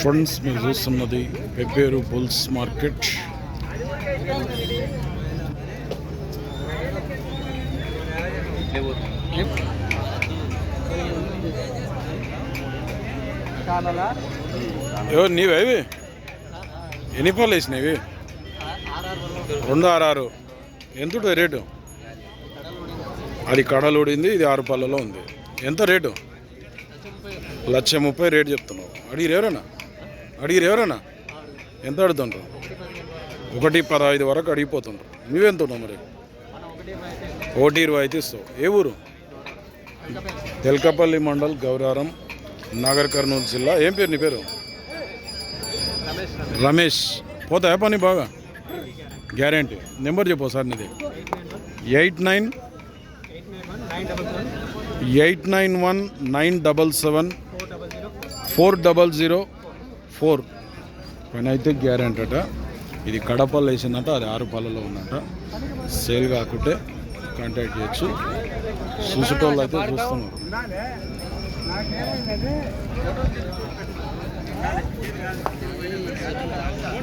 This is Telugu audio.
ఫ్రెండ్స్ మీరు చూస్తున్నది పెప్పేరు బుల్స్ మార్కెట్. ఎవరు నీవే ఇవి? ఎన్ని పళ్ళు వేసినవి రెండు ఆరు ఆరు ఎంత రేటు? అది కడలుడింది ఇది ఆరు పళ్ళలో ఉంది. ఎంత రేటు? లక్ష ముప్పై రేటు చెప్తున్నావు. అడిగిరు ఎవరన్నా అడిగిరు ఎవరన్నా ఎంత అడుగుతుండ్రు? ఒకటి పదహైదు వరకు అడిగిపోతుండ్రు. నువ్వెంత ఉన్నావు మరి? ఒకటి ఇరవై అయితే ఇస్తావు. ఏ ఊరు? తెల్కపల్లి మండల్ గౌరారం నాగర్ కర్నూలు జిల్లా. ఏం పేరు నీ పేరు? రమేష్. పోతాయా పని బాగా? గ్యారంటీ. నెంబర్ చెప్పు సార్ నీది. Eight nine eight nine one nine double seven four double zero four. పని అయితే గ్యారెంటీ అట. ఇది కడపల్లో వేసిందంట అది ఆరు పళ్ళలో ఉందంట. సేల్ కాకుంటే కాంటాక్ట్ చేయొచ్చు. చూసేటోళ్ళు అయితే చూస్తున్నారు.